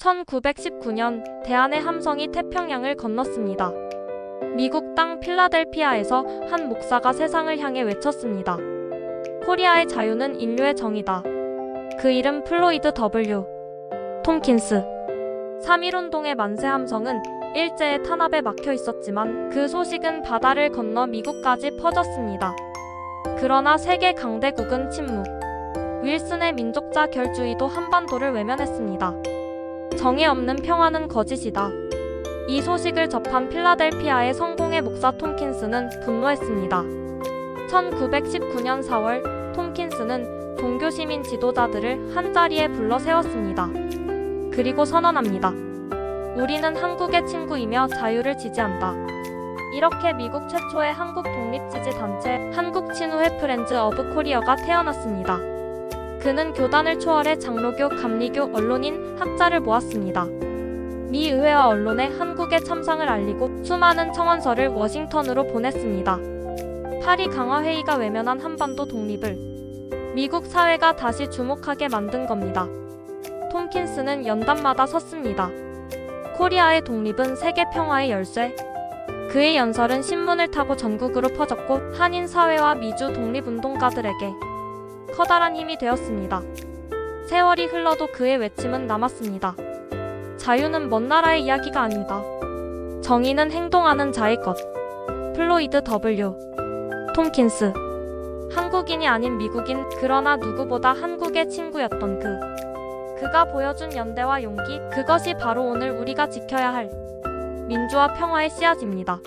1919년 대한의 함성이 태평양을 건넜습니다. 미국 땅 필라델피아에서 한 목사가 세상을 향해 외쳤습니다. 코리아의 자유는 인류의 정의다. 그 이름 플로이드 W. 톰킨스. 3.1운동의 만세 함성은 일제의 탄압에 막혀 있었지만 그 소식은 바다를 건너 미국까지 퍼졌습니다. 그러나 세계 강대국은 침묵. 윌슨의 민족자 결주의도 한반도를 외면했습니다. 정의 없는 평화는 거짓이다. 이 소식을 접한 필라델피아의 성공의 목사 톰킨스는 분노했습니다. 1919년 4월 톰킨스는 종교 시민 지도자들을 한자리에 불러 세웠습니다. 그리고 선언합니다. 우리는 한국의 친구이며 자유를 지지한다. 이렇게 미국 최초의 한국 독립지지 단체 한국 친우회 프렌즈 어브 코리어가 태어났습니다. 그는 교단을 초월해 장로교, 감리교, 언론인, 학자를 모았습니다. 미 의회와 언론에 한국의 참상을 알리고 수많은 청원서를 워싱턴으로 보냈습니다. 파리 강화 회의가 외면한 한반도 독립을 미국 사회가 다시 주목하게 만든 겁니다. 톰킨스는 연단마다 섰습니다. 코리아의 독립은 세계 평화의 열쇠. 그의 연설은 신문을 타고 전국으로 퍼졌고 한인 사회와 미주 독립운동가들에게 커다란 힘이 되었습니다. 세월이 흘러도 그의 외침은 남았습니다. 자유는 먼 나라의 이야기가 아니다. 정의는 행동하는 자의 것. 플로이드 W. 톰킨스. 한국인이 아닌 미국인, 그러나 누구보다 한국의 친구였던 그. 그가 보여준 연대와 용기, 그것이 바로 오늘 우리가 지켜야 할 민주화 평화의 씨앗입니다.